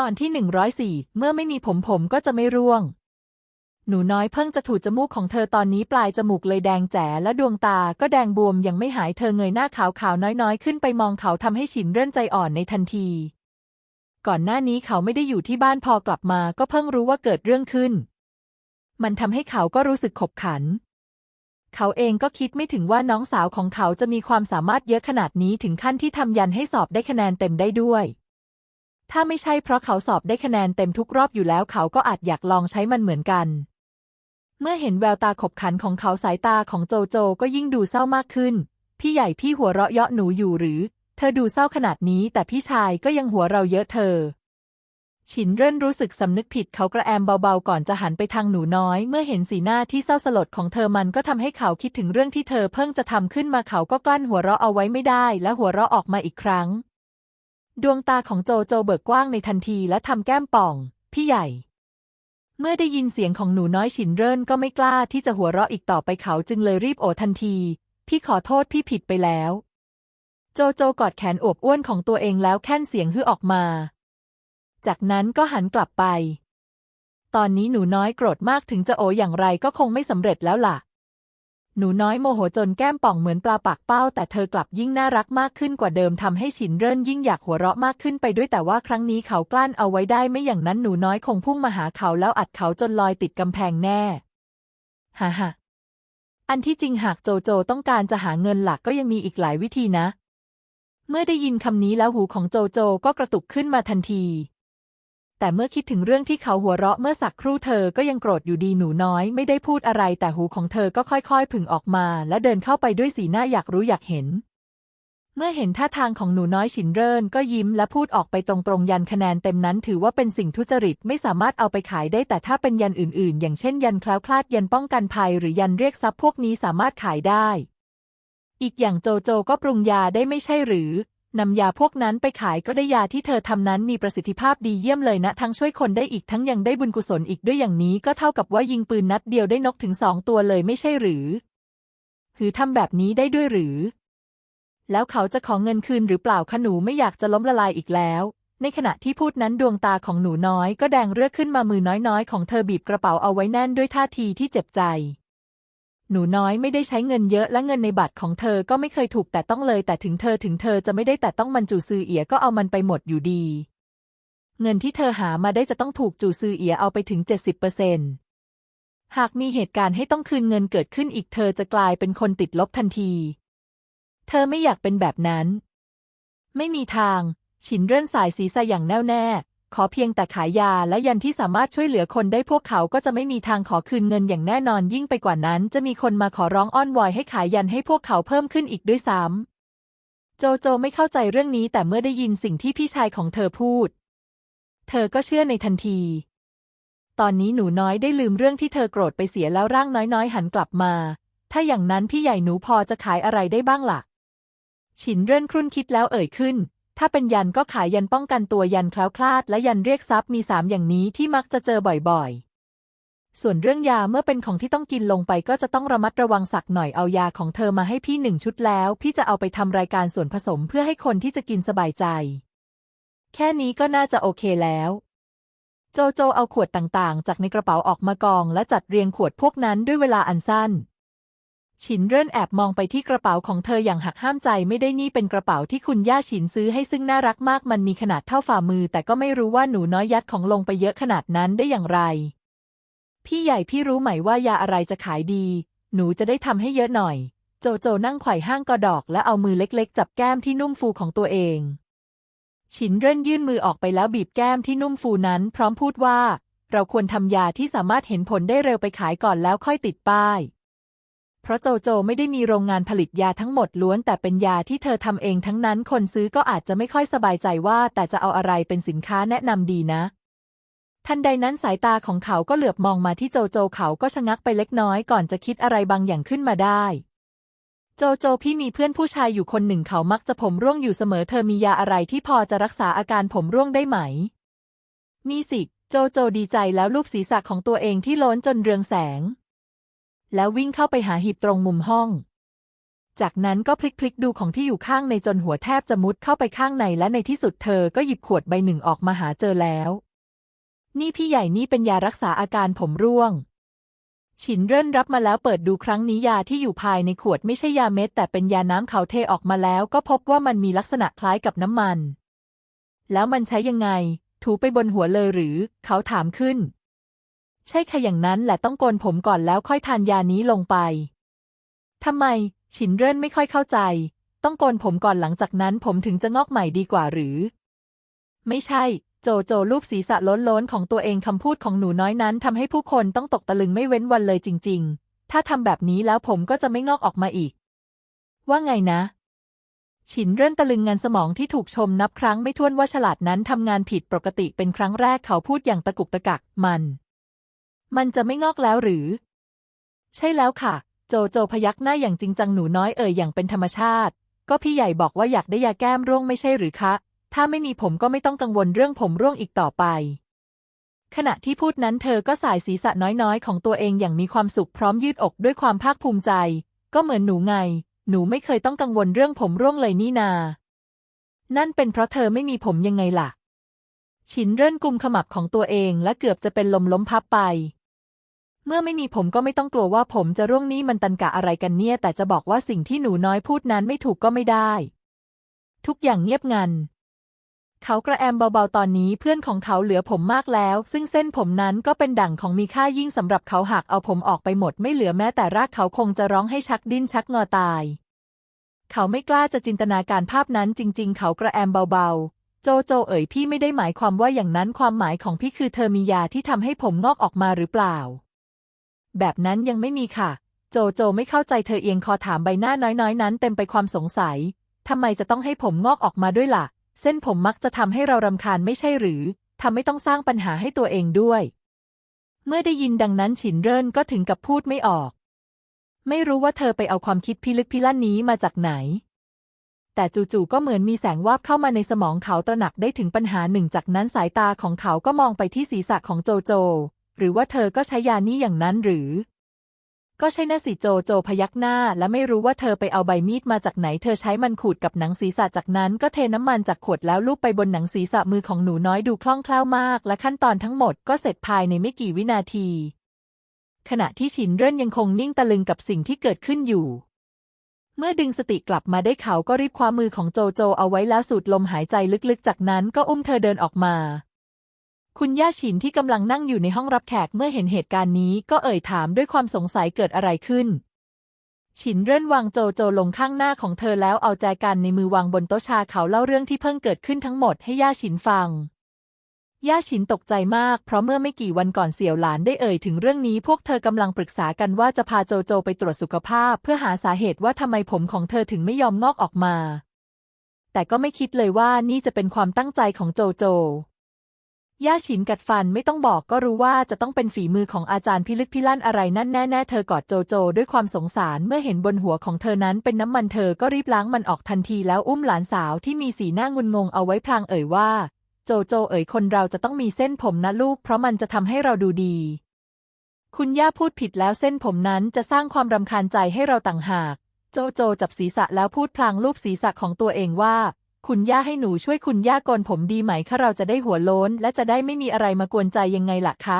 ตอนที่หนึ่งร้อยสี่เมื่อไม่มีผมผมก็จะไม่ร่วง หนูน้อยเพิ่งจะถูจมูกของเธอตอนนี้ปลายจมูกเลยแดงแจ๋และดวงตาก็แดงบวมยังไม่หายเธอเงยหน้าขาวขาวๆน้อยๆ ขึ้นไปมองเขาทำให้ฉินเริ่นใจอ่อนในทันที ก่อนหน้านี้เขาไม่ได้อยู่ที่บ้านพอกลับมาก็เพิ่งรู้ว่าเกิดเรื่องขึ้น มันทำให้เขาก็รู้สึกขบขันเขาเองก็คิดไม่ถึงว่าน้องสาวของเขาจะมีความสามารถเยอะขนาดนี้ถึงขั้นที่ทำยันให้สอบได้คะแนนเต็มได้ด้วย ถ้าไม่ใช่เพราะเขาสอบได้คะแนนเต็มทุกรอบอยู่แล้วเขาก็อาจอยากลองใช้มันเหมือนกัน เมื่อเห็นแววตาขบขันของเขาสายตาของโจโจก็ยิ่งดูเศร้ามากขึ้น พี่ใหญ่พี่หัวเราะเยาะหนูอยู่หรือ เธอดูเศร้าขนาดนี้แต่พี่ชายก็ยังหัวเราเยอะเธอ ฉินเริ่นรู้สึกสำนึกผิดเขากระแอมเบาๆก่อนจะหันไปทางหนูน้อย เมื่อเห็นสีหน้าที่เศร้าสลดของเธอมันก็ทำให้เขาคิดถึงเรื่องที่เธอเพิ่งจะทำขึ้นมาเขาก็กลั้นหัวเราะเอาไว้ไม่ได้ และหัวเราะออกมาอีกครั้ง ดวงตาของโจโจเบิกกว้างในทันทีและทำแก้มป่อง พี่ใหญ่ เมื่อได้ยินเสียงของหนูน้อยฉินเริ่นก็ไม่กล้าที่จะหัวเราะอีกต่อไปเขาจึงเลยรีบโอทันที พี่ขอโทษพี่ผิดไปแล้ว โจโจกอดแขนอวบอ้วนของตัวเองแล้วแค่นเสียงฮือออกมา จากนั้นก็หันกลับไป ตอนนี้หนูน้อยโกรธมากถึงจะโออย่างไรก็คงไม่สำเร็จแล้วล่ะ หนูน้อยโมโหจนแก้มป่องเหมือนปลาปากเป้า แต่เธอกลับยิ่งน่ารักมากขึ้นกว่าเดิมทำให้ฉินเริ่นยิ่งอยากหัวเราะมากขึ้นไปด้วยแต่ว่าครั้งนี้เขากลั้นเอาไว้ได้ไม่อย่างนั้นหนูน้อยคงพุ่งมาหาเขาแล้วอัดเขาจนลอยติดกำแพงแน่ฮ่าฮ่าอันที่จริงหากโจโจต้องการจะหาเงินหลักก็ยังมีอีกหลายวิธีนะ เมื่อได้ยินคำนี้แล้วหูของโจโจก็กระตุกขึ้นมาทันที แต่เมื่อคิดถึงเรื่องที่เขาหัวเราะเมื่อสักครู่เธอก็ยังโกรธอยู่ดีหนูน้อยไม่ได้พูดอะไรแต่หูของเธอก็ค่อยๆ ผึ่งออกมา และเดินเข้าไปด้วยสีหน้าอยากรู้อยากเห็น เมื่อเห็นท่าทางของหนูน้อยฉินเรินก็ยิ้มและพูดออกไปตรงๆ ยันคะแนนเต็มนั้นถือว่าเป็นสิ่งทุจริตไม่สามารถเอาไปขายได้แต่ถ้าเป็นยันอื่นๆ อย่างเช่นยันคล้าวคลาดยันป้องกันภัย หรือยันเรียกทรัพย์พวกนี้สามารถขายได้ อีกอย่างโจโจก็ปรุงยาได้ไม่ใช่หรือ นำยาพวกนั้นไปขายก็ได้ยาที่เธอทำนั้นมีประสิทธิภาพดีเยี่ยมเลยนะ ทั้งช่วยคนได้อีกทั้งยังได้บุญกุศลอีกด้วยอย่างนี้ก็เท่ากับว่ายิงปืนนัดเดียวได้นกถึงสองตัวเลยไม่ใช่หรือ หรือทำแบบนี้ได้ด้วยหรือ แล้วเขาจะขอเงินคืนหรือเปล่าคะหนูไม่อยากจะล้มละลายอีกแล้ว ในขณะที่พูดนั้นดวงตาของหนูน้อยก็แดงเรือขึ้นมามือน้อยๆ ของเธอบีบกระเป๋าเอาไว้แน่นด้วยท่าทีที่เจ็บใจ หนูน้อยไม่ได้ใช้เงินเยอะและเงินในบัตรของเธอก็ไม่เคยถูกแต่ต้องเลย แต่ถึงเธอถึงเธอจะไม่ได้แต่ต้องมันจูซือเอียก็เอามันไปหมดอยู่ดี เงินที่เธอหามาได้จะต้องถูกจูซือเอียเอาไปถึง 70%หากมีเหตุการณ์ให้ต้องคืนเงินเกิดขึ้นอีกเธอจะกลายเป็นคนติดลบทันที เธอไม่อยากเป็นแบบนั้น ไม่มีทาง ฉินเรื่อนสายศีรษะอย่างแน่วแน่ ขอเพียงแต่ขายยาและยันที่สามารถช่วยเหลือคนได้พวกเขาก็จะไม่มีทางขอคืนเงินอย่างแน่นอนยิ่งไปกว่านั้น จะมีคนมาขอร้องอ้อนวอยให้ขายยันให้พวกเขาเพิ่มขึ้นอีกด้วยซ้ำโจโจไม่เข้าใจเรื่องนี้แต่เมื่อได้ยินสิ่งที่พี่ชายของเธอพูด เธอก็เชื่อในทันที ตอนนี้หนูน้อยได้ลืมเรื่องที่เธอโกรธไปเสียแล้วร่างน้อยๆ หันกลับมา ถ้าอย่างนั้นพี่ใหญ่หนูพอจะขายอะไรได้บ้างล่ะ ฉินเรื่อนครุ่นคิดแล้วเอ่ยขึ้น ถ้าเป็นยันก็ขายยันป้องกันตัวยันคล้าวคลาด และยันเรียกทรัพย์มีสามอย่างนี้ที่มักจะเจอบ่อยๆ ส่วนเรื่องยาเมื่อเป็นของที่ต้องกินลงไปก็จะต้องระมัดระวังสักหน่อยเอายาของเธอมาให้พี่หนึ่งชุดแล้ว พี่จะเอาไปทำรายการส่วนผสมเพื่อให้คนที่จะกินสบายใจ แค่นี้ก็น่าจะโอเคแล้วโจโจเอาขวดต่างๆ จากในกระเป๋าออกมากอง และจัดเรียงขวดพวกนั้นด้วยเวลาอันสั้น ฉินเริ่นแอบมองไปที่กระเป๋าของเธออย่างหักห้ามใจไม่ได้นี่เป็นกระเป๋าที่คุณย่าฉินซื้อให้ซึ่งน่ารักมากมันมีขนาดเท่าฝ่ามือ แต่ก็ไม่รู้ว่าหนูน้อยยัดของลงไปเยอะขนาดนั้นได้อย่างไร พี่ใหญ่พี่รู้ไหมว่ายาอะไรจะขายดี หนูจะได้ทำให้เยอะหน่อย โจโจนั่งไขว่ห้างกอดอกและเอามือเล็กๆ จับแก้มที่นุ่มฟูของตัวเอง ฉินเริ่นยื่นมือออกไปแล้วบีบแก้มที่นุ่มฟูนั้น พร้อมพูดว่า เราควรทำยาที่สามารถเห็นผลได้เร็วไปขายก่อนแล้วค่อยติดป้าย เพราะโจโจไม่ได้มีโรงงานผลิตยาทั้งหมดล้วน แต่เป็นยาที่เธอทำเองทั้งนั้นคนซื้อก็อาจจะไม่ค่อยสบายใจว่า แต่จะเอาอะไรเป็นสินค้าแนะนำดีนะ ทันใดนั้นสายตาของเขาก็เหลือบมองมาที่โจโจเขาก็ชะงักไปเล็กน้อยก่อนจะคิดอะไรบางอย่างขึ้นมาได้โจโจพี่มีเพื่อนผู้ชายอยู่คนหนึ่งเขามักจะผมร่วงอยู่เสมอเธอมียาอะไรที่พอจะรักษาอาการผมร่วงได้ไหม มีสิ โจโจดีใจแล้วลูบศีรษะของตัวเองที่ล้นจนเรืองแสง แล้ววิ่งเข้าไปหาหีบตรงมุมห้อง จากนั้นก็พลิกๆดูของที่อยู่ข้างในจนหัวแทบจะมุดเข้าไปข้างในและในที่สุดเธอก็หยิบขวดใบหนึ่งออกมาหาเจอแล้ว นี่พี่ใหญ่นี่เป็นยารักษาอาการผมร่วง ฉินเริ่นรับมาแล้วเปิดดูครั้งนี้ยาที่อยู่ภายในขวดไม่ใช่ยาเม็ด แต่เป็นยาน้ำเขาเทออกมาแล้วก็พบว่ามันมีลักษณะคล้ายกับน้ำมัน แล้วมันใช้ยังไง ถูไปบนหัวเลยหรือ เขาถามขึ้น ใช่ค่ะอย่างนั้นแหละต้องโกนผมก่อนแล้วค่อยทานยานี้ลงไป ทำไม ฉินเริ่นไม่ค่อยเข้าใจ ต้องโกนผมก่อนหลังจากนั้นผมถึงจะงอกใหม่ดีกว่าหรือ ไม่ใช่ โจโจลูบศีรษะล้นล้นๆของตัวเองคำพูดของหนูน้อยนั้นทำให้ผู้คนต้องตกตะลึงไม่เว้นวันเลยจริง ๆ ถ้าทำแบบนี้แล้วผมก็จะไม่งอกออกมาอีก ว่าไงนะ ฉินเริ่นตะลึงงานสมองที่ถูกชมนับครั้งไม่ถ้วนว่าฉลาดนั้นทำงานผิดปกติเป็นครั้งแรกเขาพูดอย่างตะกุกตะกักมัน มันจะไม่งอกแล้วหรือ ใช่แล้วค่ะ โจโจพยักหน้าอย่างจริงจังหนูน้อยเอ่ยอย่างเป็นธรรมชาติ ก็พี่ใหญ่บอกว่าอยากได้ยาแก้มร่วงไม่ใช่หรือคะ ถ้าไม่มีผมก็ไม่ต้องกังวลเรื่องผมร่วงอีกต่อไป ขณะที่พูดนั้นเธอก็สายศีรษะน้อยๆ ของตัวเองอย่างมีความสุขพร้อมยืดอกด้วยความภาคภูมิใจ ก็เหมือนหนูไง หนูไม่เคยต้องกังวลเรื่องผมร่วงเลยนี่นา นั่นเป็นเพราะเธอไม่มีผมยังไงล่ะฉินเริ่นกุมขมับของตัวเองและเกือบจะเป็นลมล้มพับไป เมื่อไม่มีผมก็ไม่ต้องกลัวว่าผมจะร่วงนี่มันตันกะอะไรกันเนี่ย แต่จะบอกว่าสิ่งที่หนูน้อยพูดนั้นไม่ถูกก็ไม่ได้ ทุกอย่างเงียบงัน เขากระแอมเบาๆตอนนี้เพื่อนของเขาเหลือผมมากแล้ว ซึ่งเส้นผมนั้นก็เป็นดั่งของมีค่ายิ่งสำหรับเขาหากเอาผมออกไปหมดไม่เหลือแม้แต่รากเขาคงจะร้องให้ชักดิ้นชักงอตาย เขาไม่กล้าจะจินตนาการภาพนั้นจริง ๆ เขากระแอมเบาๆโจโจเอ๋ยพี่ไม่ได้หมายความว่าอย่างนั้นความหมายของพี่คือเธอมียาที่ทำให้ผมงอกออกมาหรือเปล่า แบบนั้นยังไม่มีค่ะ โจโจไม่เข้าใจเธอเอียงคอถามใบหน้าน้อยๆ นั้นเต็มไปความสงสัยทำไมจะต้องให้ผมงอกออกมาด้วยล่ะ เส้นผมมักจะทำให้เรารำคาญไม่ใช่หรือทำไม่ต้องสร้างปัญหาให้ตัวเองด้วย เมื่อได้ยินดังนั้นฉินเริ่นก็ถึงกับพูดไม่ออก ไม่รู้ว่าเธอไปเอาความคิดพิลึกพิลั่นนี้มาจากไหน แต่จู่ๆก็เหมือนมีแสงวาบเข้ามาในสมองเขาตระหนักได้ถึงปัญหาหนึ่งจากนั้นสายตาของเขาก็มองไปที่ศีรษะของโจโจ หรือว่าเธอก็ใช้ยานี้อย่างนั้นหรือ ก็ใช่นะสิโจโจพยักหน้า และไม่รู้ว่าเธอไปเอาใบมีดมาจากไหน เธอใช้มันขูดกับหนังศีรษะจากนั้น ก็เทน้ำมันจากขวดแล้วลูบไปบนหนังศีรษะมือของหนูน้อยดูคล่องแคล่วมาก และขั้นตอนทั้งหมดก็เสร็จภายในไม่กี่วินาที ขณะที่ฉินเริ่นยังคงนิ่งตะลึงกับสิ่งที่เกิดขึ้นอยู่เมื่อดึงสติกลับมาได้เขาก็รีบคว้ามือของโจโจเอาไว้แล้วสูดลมหายใจลึกๆ จากนั้นก็อุ้มเธอเดินออกมา คุณย่าฉินที่กำลังนั่งอยู่ในห้องรับแขกเมื่อเห็นเหตุการณ์นี้ก็เอ่ยถามด้วยความสงสัยเกิดอะไรขึ้น ฉินเริ่นวางโจโจลงข้างหน้าของเธอแล้วเอาแจกันในมือวางบนโต๊ะชาเขาเล่าเรื่องที่เพิ่งเกิดขึ้นทั้งหมดให้ย่าฉินฟัง ย่าฉินตกใจมาก เพราะเมื่อไม่กี่วันก่อนเสี่ยวหลานได้เอ่ยถึงเรื่องนี้ พวกเธอกำลังปรึกษากันว่าจะพาโจโจไปตรวจสุขภาพ เพื่อหาสาเหตุว่าทำไมผมของเธอถึงไม่ยอมงอกออกมา แต่ก็ไม่คิดเลยว่านี่จะเป็นความตั้งใจของโจโจ ย่าฉินกัดฟันไม่ต้องบอกก็รู้ว่าจะต้องเป็นฝีมือของอาจารย์พิลึกพิลั่นอะไรนั่นแน่ๆเธอกอดโจโจด้วยความสงสารเมื่อเห็นบนหัวของเธอนั้นเป็นน้ำมันเธอก็รีบล้างมันออกทันทีแล้วอุ้มหลานสาวที่มีสีหน้างุนงงเอาไว้พลางเอ่ยว่า โจโจเอ๋ยคนเราจะต้องมีเส้นผมนะลูก เพราะมันจะทำให้เราดูดี คุณย่าพูดผิดแล้วเส้นผมนั้นจะสร้างความรำคาญใจให้เราต่างหาก โจโจจับศีรษะแล้วพูดพลางลูบศีรษะของตัวเองว่า คุณย่าให้หนูช่วยคุณย่าโกนผมดีไหมคะเราจะได้หัวโล้น และจะได้ไม่มีอะไรมากวนใจยังไงล่ะคะ